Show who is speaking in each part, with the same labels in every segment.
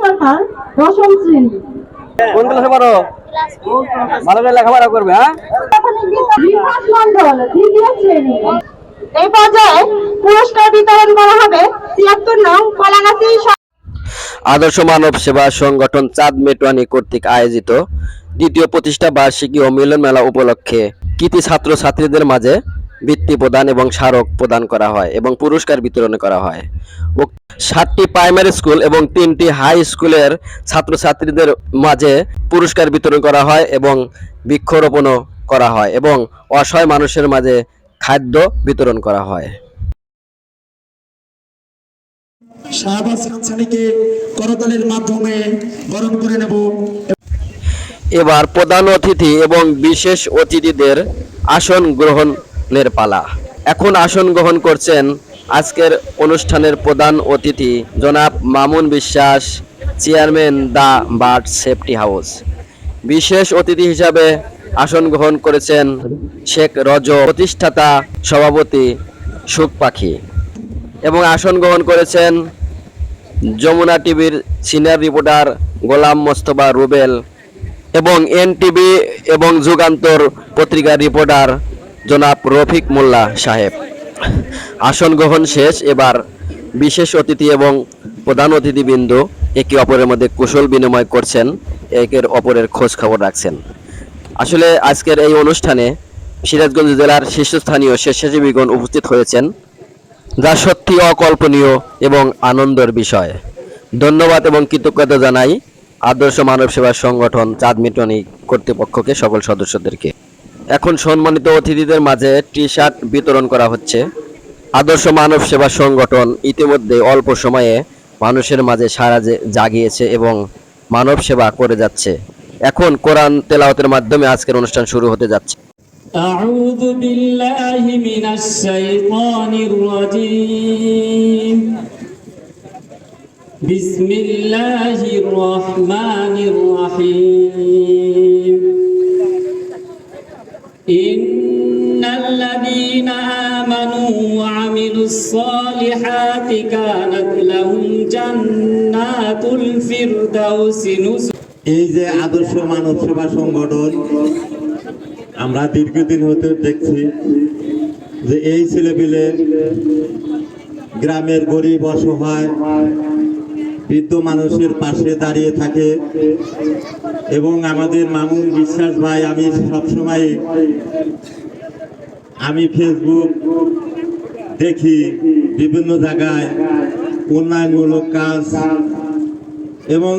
Speaker 1: সরকার দশম শ্রেণি।
Speaker 2: কোন ক্লাসে পড়ো? ভালো করে লেখাপড়া করবে হ্যাঁ?
Speaker 1: প্রাথমিক বিদ্যালয় বিকাশ মন্ডল দ্বিতীয় শ্রেণি। এই পর্যায়ে পুরস্কার বিতরণ করা হবে তিয়াত্তর নং কলাগাছি
Speaker 2: আদর্শ মানব সেবা সংগঠন চাঁদ মেটওয়ানি কর্তৃক আয়োজিত দ্বিতীয় প্রতিষ্ঠা বার্ষিকী ও মিলন মেলা উপলক্ষে কৃতি ছাত্র ছাত্রীদের মাঝে বৃত্তি প্রদান এবং স্মারক প্রদান করা হয় এবং পুরস্কার বিতরণ করা হয়। সাতটি প্রাইমারি স্কুল এবং তিনটি হাই স্কুলের ছাত্রছাত্রীদের মাঝে পুরস্কার বিতরণ করা হয় এবং বৃক্ষরোপণও করা হয় এবং অসহায় মানুষের মাঝে খাদ্য বিতরণ করা হয়।
Speaker 3: শাহবাজ খানসানিকে করতালের মাধ্যমে বরণ করে নেব।
Speaker 2: এবার প্রধান অতিথি এবং বিশেষ অতিথিদের আসন গ্রহণের পালা। এখন আসন গ্রহণ করছেন আজকের অনুষ্ঠানের প্রধান অতিথি, জনাব Mamun Biswas, chairman the bird safety house. বিশেষ অতিথি হিসাবে আসন গ্রহণ করেছেন শেখ রজ প্রতিষ্ঠাতা, সভাপতি সুখ পাখি। এবং আসন গ্রহণ করেছেন যমুনা টিভির সিনিয়র রিপোর্টার গোলাম মোস্তফা রুবেল এবং এনটিভি এবং যুগান্তর পত্রিকার রিপোর্টার জনাব রফিক মোল্লা সাহেব। আসন গ্রহণ শেষ, এবার বিশেষ অতিথি এবং প্রধান অতিথিবৃন্দ একে অপরের মধ্যে কুশল বিনিময় করছেন, একের অপরের খোঁজ খবর রাখছেন। আসলে আজকের এই অনুষ্ঠানে সিরাজগঞ্জ জেলার শীর্ষস্থানীয় স্বেচ্ছাসেবীগণ উপস্থিত হয়েছেন। যা সত্যি অকল্পনীয় এবং আনন্দের বিষয়। ধন্যবাদ এবং কৃতজ্ঞতা জানাই আদর্শ মানব সেবা সংগঠন চাঁদ মিটনি কর্তৃপক্ষকে, সকল সদস্যদেরকে। এখন সম্মানিত অতিথিদের মাঝে টি শার্ট বিতরণ করা হচ্ছে আদর্শ মানব সেবা সংগঠন ইতিমধ্যে অল্প সময়ে মানুষের মাঝে সারা জে- জাগিয়েছে এবং মানব সেবা করে যাচ্ছে এখন কোরআন তেলাওয়াতের মাধ্যমে আজকের অনুষ্ঠান শুরু হতে যাচ্ছে
Speaker 4: أعوذ بالله من الشيطان الرجيم بسم الله الرحمن الرحيم إن الذين آمنوا وعملوا الصالحات كانت لهم جنات الفردوس نزلا
Speaker 3: এই যে আদর্শ মানব সেবা সংগঠন আমরা দীর্ঘদিন হতে দেখছি যে এই ছেলেপিলে গ্রামের গরিব অসহায় বৃদ্ধ মানুষের পাশে দাঁড়িয়ে থাকে। এবং আমাদের মামুন বিশ্বাস ভাই, আমি সবসময় আমি ফেসবুক দেখি বিভিন্ন জায়গায় উন্নয়নমূলক কাজ। এবং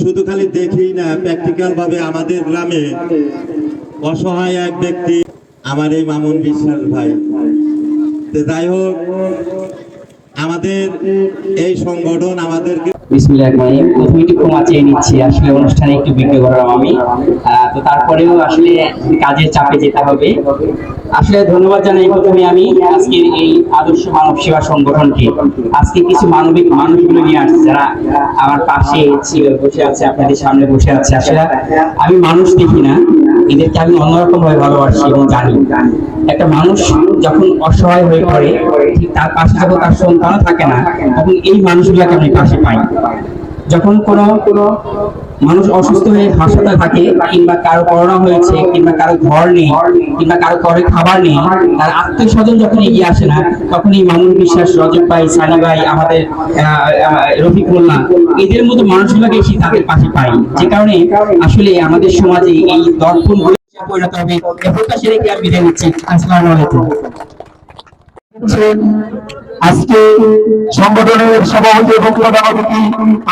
Speaker 3: শুধু খালি দেখেই না প্র্যাকটিক্যালভাবে আমাদের গ্রামে অসহায় এক ব্যক্তি, আমার এই মামুন বিশ্বাস ভাই। তো যাই হোক আমাদের এই সংগঠন আমাদেরকে।
Speaker 5: প্রথমে একটু ক্ষমা চেয়ে নিচ্ছি, আসলে অনুষ্ঠানে একটু বিঘ্ন করলাম আমি তো তারপরেও আসলে কাজের চাপে যেতে হবে আসলে ধন্যবাদ জানাই প্রথমে আমি আজকের এই আদর্শ মানব সেবা সংগঠনকে। আজকে কিছু মানবিক মানুষগুলো নিয়ে আসছে, যারা আমার পাশে ছিল, বসে আছে, আপনাদের সামনে বসে আছে। আসলে আমি মানুষ দেখি না, এদেরকে আমি অন্যরকম ভাবে ভালোবাসি এবং জানি। একটা মানুষ যখন অসহায় হয়ে পড়ে, ঠিক তার পাশে যখন তার সন্তানও থাকে না, তখন এই মানুষগুলোকে আমি পাশে পাই। যখন কোনো কোনো মানুষ অসুস্থ হয়ে হাসপাতালে থাকে কিংবা কারও করোনা হয়েছে, কিংবা কারও ঘর নেই, কিংবা কারও ঘরে খাবার নেই, তার আত্মীয় স্বজন যখন এগিয়ে আসে না তখন এই মামুন বিশ্বাস, রজব ভাই, সানি ভাই, আমাদের রফিক মোল্লা, এদের মতো মানুষগুলোকে এসে তাদের পাশে পাই যে কারণে আসলে আমাদের সমাজে এই দর্পণ পরিণত হবে। এ প্রত্যাশা রেখে আমি বিদায় নিচ্ছি। আসসালামু আলাইকুম।
Speaker 6: আজকে সংগঠনের সভাপতি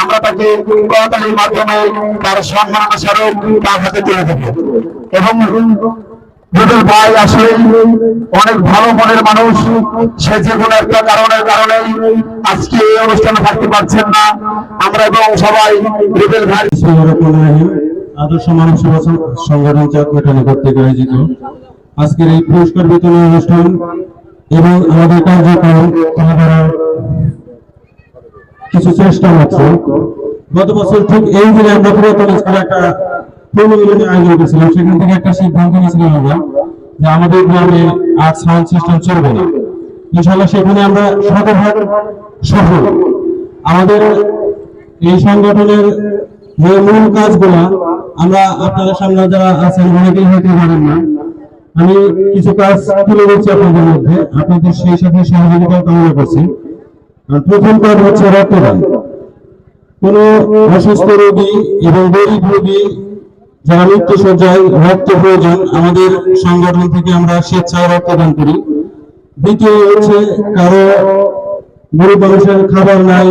Speaker 6: আমরা তাকে করতালির মাধ্যমে তার তার হাতে তুলে এবং ভাই আসলে অনেক ভালো মনের মানুষ, সে যে কোনো একটা কারণের কারণে আজকে এই অনুষ্ঠানে থাকতে পারছেন না। আমরা এবং সবাই রুবেল ভাই
Speaker 7: আদর্শ মানব সেবা সংগঠন চাকরি কর্তৃক আয়োজিত আজকের এই পুরস্কার বিতরণ অনুষ্ঠান এবং আমাদের কার্যক্রম ধরার কিছু চেষ্টা হচ্ছে। গত বছর ঠিক এই দিনে আমরা পুরাতন স্কুলে একটা প্রণোদনের আয়োজন করেছিলাম। সেখান থেকে একটা সিদ্ধান্ত নিয়েছিলাম আমরা যে আমাদের গ্রামে আজ সাউন্ড সিস্টেম চলবে না। ইনশাল্লাহ সেখানে আমরা শতভাগ সফল। আমাদের এই সংগঠনের যে মূল কাজগুলা আমরা আপনাদের সামনে যারা আছেন, অনেকেই হয়তো জানেন না আমি কিছু কাজ তুলে দিচ্ছি আপনাদের মধ্যে। আপনাদের সেই সাথে সহযোগিতা কামনা করছি। প্রথম কাজ হচ্ছে রক্তদান। কোন অসুস্থ রোগী এবং গরিব রোগী যারা মৃত্যু সজ্জায় রক্ত প্রয়োজন, আমাদের সংগঠন থেকে আমরা স্বেচ্ছায় রক্তদান করি। দ্বিতীয় হচ্ছে কারও গরিব মানুষের খাবার নাই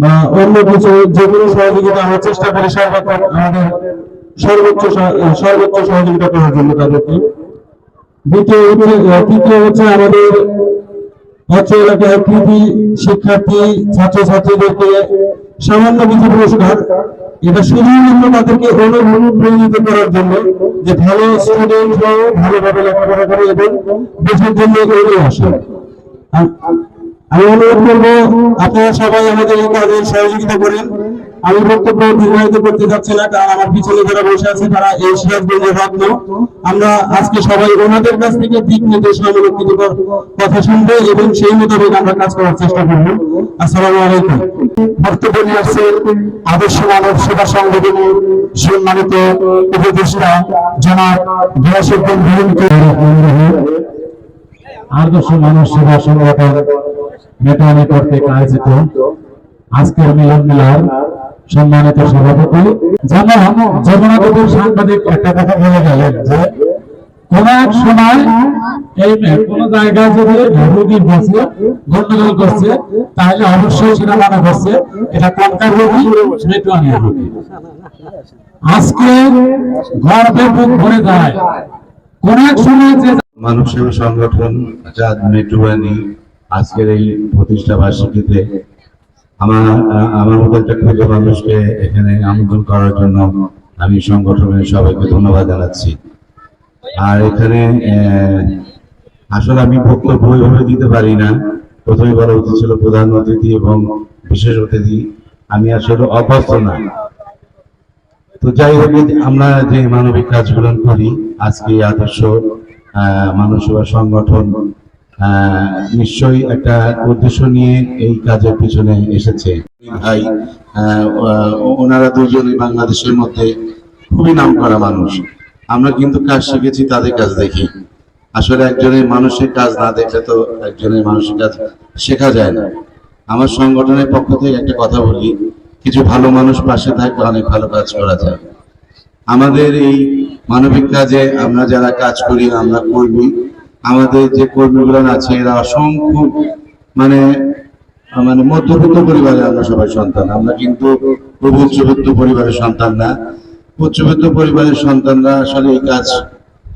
Speaker 7: বা অন্য কিছু যে কোনো সহযোগিতা আমরা চেষ্টা করি সর্বক্ষণ আমাদের সর্বোচ্চ সর্বোচ্চ সহযোগিতা করার জন্য তাদেরকে। দ্বিতীয় তৃতীয় হচ্ছে আমাদের অত্র এলাকায় কৃতি শিক্ষার্থী, ছাত্রছাত্রীদেরকে সামান্য কিছু পুরস্কার। এটা শুধুমাত্র তাদেরকে করার জন্য যে ভালো স্টুডেন্ট হয়ে ভালোভাবে লেখাপড়া করে এবং দেশের জন্য এগিয়ে আসে। আমি অনুরোধ করব, আপনারা সবাই আমাদের এই কাজে সহযোগিতা করেন। আমি বক্তব্য দীর্ঘায়িত করতে যাচ্ছি না, কারণ আমার পিছনে যারা বসে আছে তারা এই সিরাজগঞ্জের রত্ন। আমরা আজকে সবাই ওনাদের কাছ থেকে দিক নির্দেশনামূলক কিছু কথা শুনব এবং সেই মোতাবেক আমরা কাজ করার চেষ্টা করব। আসসালামু আলাইকুম।
Speaker 6: বক্তব্য নিয়ে আসছেন আদর্শ মানব সেবা সংগঠনের সম্মানিত উপদেষ্টা জনাব
Speaker 7: আদর্শ মানুষ সেবা সংগঠন মেটানি কর্তৃক আয়োজিত আজকের মিলন মেলার সম্মানিত সভাপতি যেমন সাংবাদিক একটা কথা বলে গেলেন যে, কোন এক সময় কোন জায়গায় যদি বসে গন্ডগোল করছে, তাহলে অবশ্যই করছে এটা রোগী আজকে গর্বে বুক ভরে যায়। কোন এক সময় যে
Speaker 8: মানব সেবা সংগঠন মেট্রোবাণী আজকের এই প্রতিষ্ঠা বার্ষিকীতে আমার আমার মতো একটা ক্ষুদ্র মানুষকে এখানে আমন্ত্রণ করার জন্য আমি সংগঠনের সবাইকে ধন্যবাদ জানাচ্ছি। আর এখানে আসলে আমি বক্তব্য ওইভাবে দিতে পারি না। প্রথমে বলা উচিত ছিল প্রধান অতিথি এবং বিশেষ অতিথি। আমি আসলে অভ্যস্ত না। তো যাই হোক আমরা যে মানবিক কাজগুলো করি, আজকে আদর্শ মানব সংগঠন নিশ্চয়ই একটা উদ্দেশ্য নিয়ে এই কাজের পিছনে এসেছে। ভাই ওনারা দুজনই বাংলাদেশের মধ্যে খুবই নাম করা মানুষ। আমরা কিন্তু কাজ শিখেছি, তাদের কাজ দেখি। আসলে একজনের মানুষের কাজ না দেখলে তো একজনের মানুষের কাজ শেখা যায় না। আমার সংগঠনের পক্ষ থেকে একটা কথা বলি, কিছু ভালো মানুষ পাশে থাকলে অনেক ভালো কাজ করা যায়। আমাদের এই মানবিক কাজে আমরা যারা কাজ করি, আমরা কর্মী আমাদের যে কর্মীগুলো আছে, এরা অসংখ্য মানে মানে মধ্যবিত্ত পরিবারে আমরা সবাই সন্তান। আমরা কিন্তু উচ্চবিত্ত পরিবারের সন্তান না। উচ্চবিত্ত পরিবারের সন্তানরা আসলে এই কাজ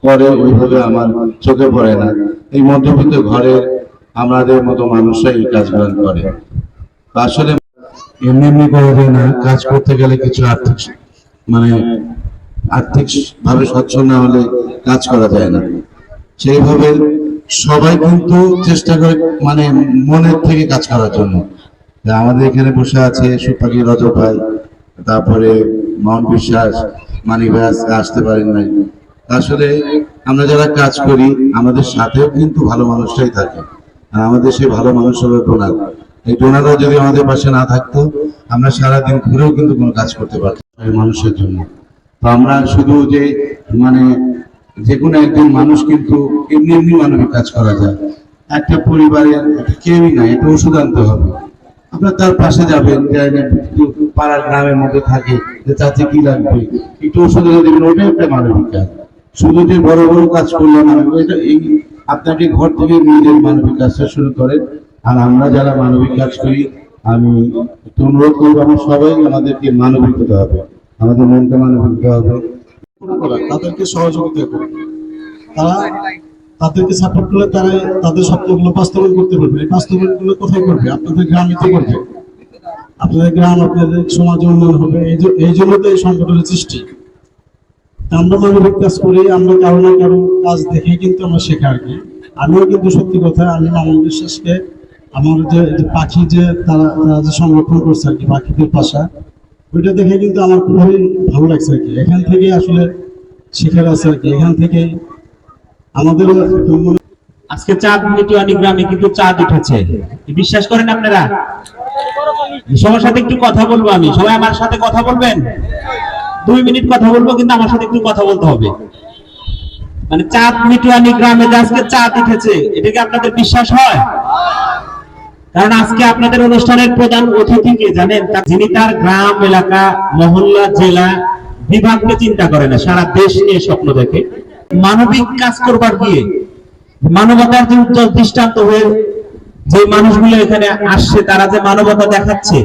Speaker 8: করে, ওইভাবে আমার চোখে পড়ে না। এই মধ্যবিত্ত ঘরের আমাদের মতো মানুষরা এই কাজগুলো করে। আসলে এমনি এমনি করা না। কাজ করতে গেলে কিছু আর্থিক মানে আর্থিক ভাবে সচ্ছল না হলে কাজ করা যায় না। সেইভাবে সবাই কিন্তু চেষ্টা করে মানে মনের থেকে কাজ করার জন্য। আমাদের এখানে বসে আছে সুপাকি রজব ভাই, তারপরে মন বিশ্বাস, মানিক ভাই আসতে পারেন নাই। আসলে আমরা যারা কাজ করি, আমাদের সাথেও কিন্তু ভালো মানুষটাই থাকে। আর আমাদের সেই ভালো মানুষ হলো ডোনার। এই ডোনাররা যদি আমাদের পাশে না থাকতো, আমরা সারাদিন ঘুরেও কিন্তু কোনো কাজ করতে পারতাম মানুষের জন্য। তো আমরা শুধু যে মানে যে কোনো একজন মানুষ কিন্তু এমনি এমনি মানবিক কাজ করা যায়। একটা পরিবারের কেউই নাই, একটা ওষুধ আনতে হবে। আপনার তার পাশে যাবেন পাড়ার গ্রামের মধ্যে থাকে, যে চাচি কি লাগবে? একটু ওষুধ এনে দেবেন, ওটাই একটা মানবিক কাজ। শুধু যে বড় বড় কাজ করলে মানবিক এটা এই আপনাকে ঘর থেকে নিজের মানবিক কাজটা শুরু করেন। আর আমরা যারা মানবিক কাজ করি, আমি একটু অনুরোধ করব, আমরা সবাই আমাদেরকে মানবিক হতে হবে। আমাদের মনকে মানবিক হতে হবে।
Speaker 9: করা তাদেরকে সহযোগিতা করে তারা তাদেরকে সাপোর্ট করলে তারা তাদের স্বপ্নগুলো বাস্তবায়ন করতে পারবে। এই বাস্তবায়নগুলো কোথায় করবে? আপনাদের গ্রামে তো করবে। আপনাদের গ্রাম আপনাদের সমাজে উন্নয়ন হবে। এই জন্য তো এই সংগঠনের সৃষ্টি। আমরা মানবিক কাজ করি আমরা কারও না কারও কাজ দেখে কিন্তু আমরা শেখা আর কি। আমিও কিন্তু সত্যি কথা আমি মামুন বিশ্বাসকে আমার যে পাখি যে তারা তারা যে সংরক্ষণ করছে আর কি পাখিদের পাশা ওইটা দেখে কিন্তু আমার খুবই ভালো লাগছে আর কি। এখান থেকে আসলে শেখার আছে আর কি। এখান থেকে আমাদের
Speaker 5: আজকে চাঁদ মিটুয়ানি গ্রামে কিন্তু চাঁদ উঠেছে। বিশ্বাস করেন আপনারা?
Speaker 10: সবার সাথে একটু কথা বলব আমি। সবাই আমার সাথে কথা বলবেন? দুই মিনিট কথা বলব কিন্তু আমার সাথে একটু কথা বলতে হবে। মানে চাঁদ মিটুয়ানি গ্রামে যে আজকে চাঁদ উঠেছে, এটা কি আপনাদের বিশ্বাস হয়? কারণ আজকে আপনাদের অনুষ্ঠানের প্রধান অতিথি কে জানেন? যিনি তার গ্রাম, এলাকা, মহল্লা, জেলা বিভাগকে চিন্তা করে না, সারা দেশ নিয়ে স্বপ্ন দেখে। মানবিক কাজ করবার গিয়ে, মানবতার যে উজ্জ্বল দৃষ্টান্ত হয়ে যে মানুষগুলো এখানে আসছে, তারা যে মানবতা দেখাচ্ছে,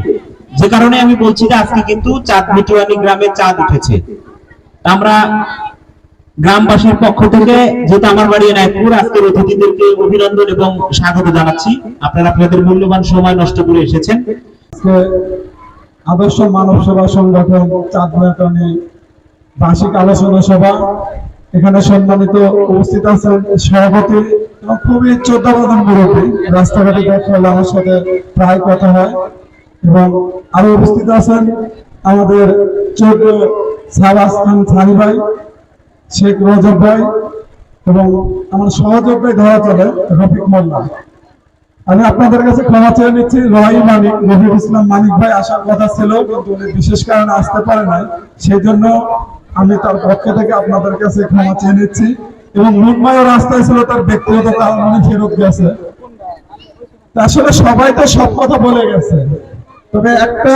Speaker 10: যে কারণে আমি বলছি যে আজকে কিন্তু চাঁদ মিটুয়ানি গ্রামে চাঁদ উঠেছে। আমরা গ্রামবাসীর পক্ষ থেকে যেহেতু আমার বাড়ি নায়কপুর আজকের অতিথিদেরকে অভিনন্দন এবং স্বাগত জানাচ্ছি। আপনারা আপনাদের মূল্যবান সময় নষ্ট করে এসেছেন।
Speaker 9: আদর্শ মানব সেবা সংগঠন চাঁদ মেটানি বার্ষিক আলোচনা সভা। এখানে সম্মানিত উপস্থিত আছেন সভাপতি এবং খুবই চোদ্দাবাদন মুরব্বী রাস্তাঘাটে দেখা হলে আমার সাথে প্রায় কথা হয় এবং আরও উপস্থিত আছেন আমাদের চোদ্দ সাবাস খান সানি ভাই। শেখ রজব ভাই এবং আমার সহযোগ ধরা চলে, রফিক মোল্লা। আমি আপনাদের কাছে ক্ষমা চেয়ে নিচ্ছি, রহাই মানিক, রফিক ইসলাম মানিক ভাই আসার কথা ছিল, কিন্তু উনি বিশেষ কারণে আসতে পারে নাই। সেই জন্য আমি তার পক্ষ থেকে আপনাদের কাছে ক্ষমা চেয়ে নিচ্ছি। এবং মুম্বাইও রাস্তায় ছিল তার ব্যক্তিগত কারণ, উনি ফেরত গেছে। আসলে সবাই তো সব কথা বলে গেছে। তবে একটা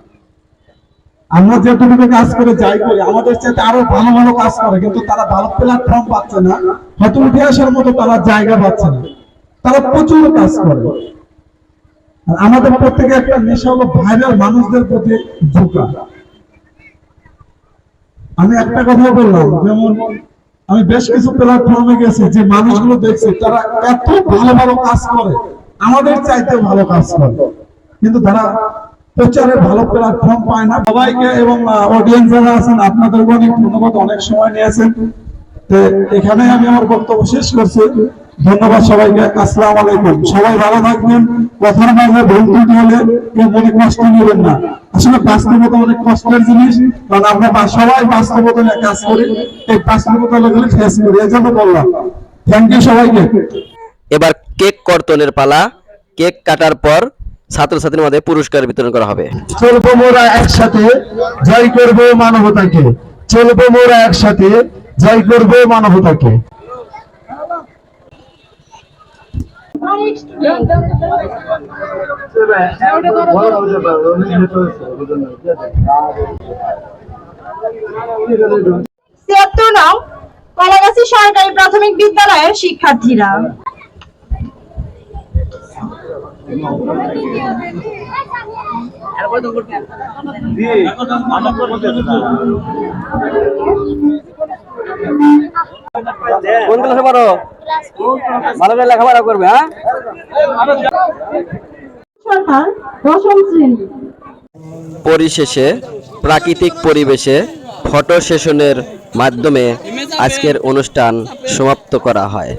Speaker 9: আমরা যেটুকু কাজ করে যাই করি, আমাদের চাইতে আরও ভালো ভালো কাজ করে, কিন্তু তারা ভালো প্ল্যাটফর্ম পাচ্ছে না, হয়তো উঠে আসার মতো তারা জায়গা পাচ্ছে না। তারা প্রচুর কাজ করে। আমাদের প্রত্যেকে একটা নেশা হলো ভাইরাল মানুষদের প্রতি ঝোঁকা। আমি একটা কথা বললাম, যেমন আমি বেশ কিছু প্ল্যাটফর্মে গেছি, যে মানুষগুলো দেখছি, তারা এত ভালো ভালো কাজ করে, আমাদের চাইতে ভালো কাজ করে। কিন্তু তারা প্রচারের ভালো প্ল্যাটফর্ম পায় না। সবাইকে এবং অডিয়েন্স যারা আছেন আপনাদের অনেক ধন্যবাদ, অনেক সময় নিয়েছেন। তো এখানে আমি আমার বক্তব্য শেষ করছি। ধন্যবাদ সবাইকে। আসসালামু আলাইকুম। সবাই ভালো থাকবেন। কথার মাঝে ভুল ত্রুটি হলে মনে কষ্ট নেবেন না। আসলে বাস্তবতা অনেক কষ্টের জিনিস। কারণ আমরা সবাই বাস্তবতা নিয়ে কাজ করি। এই বাস্তবতা গুলো ফেস করি। এই জন্য বললাম। থ্যাংক ইউ সবাইকে।
Speaker 2: এবার কেক কর্তনের পালা। কেক কাটার পর ছাত্রছাত্রীর মধ্যে পুরস্কার বিতরণ করা হবে।
Speaker 6: চলবো মোরা একসাথে জয় করব মানবতাকে। চলবো মোরা একসাথে জয় করব মানবতাকে।
Speaker 1: ছিয়াত্তর নং কলাগাছি সরকারি প্রাথমিক বিদ্যালয়ের শিক্ষার্থীরা।
Speaker 2: কোন ক্লাসে পারো ভালো করে লেখাপড়া করবে হ্যাঁ? পরিশেষে প্রাকৃতিক পরিবেশে ফটো সেশনের মাধ্যমে আজকের অনুষ্ঠান সমাপ্ত করা হয়।